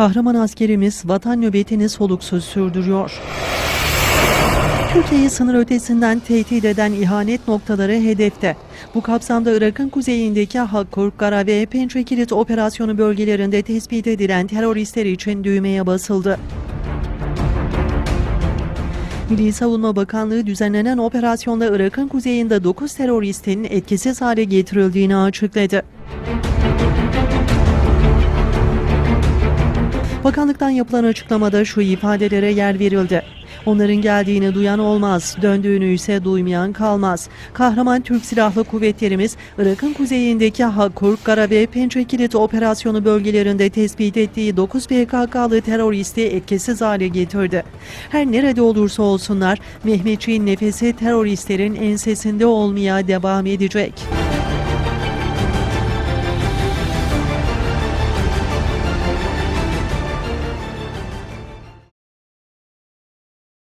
Kahraman askerimiz vatan nöbetini soluksuz sürdürüyor. Türkiye'yi sınır ötesinden tehdit eden ihanet noktaları hedefte. Bu kapsamda Irak'ın kuzeyindeki Hakkur, Gara ve Pençekilit operasyonu bölgelerinde tespit edilen teröristler için düğmeye basıldı. Milli Savunma Bakanlığı düzenlenen operasyonda Irak'ın kuzeyinde 9 teröristin etkisiz hale getirildiğini açıkladı. Bakanlıktan yapılan açıklamada şu ifadelere yer verildi. Onların geldiğini duyan olmaz, döndüğünü ise duymayan kalmaz. Kahraman Türk Silahlı Kuvvetlerimiz, Irak'ın kuzeyindeki Hakkur, Gara ve Pençekilit operasyonu bölgelerinde tespit ettiği 9 PKK'lı teröristi etkisiz hale getirdi. Her nerede olursa olsunlar, Mehmetçiğin nefesi teröristlerin ensesinde olmaya devam edecek.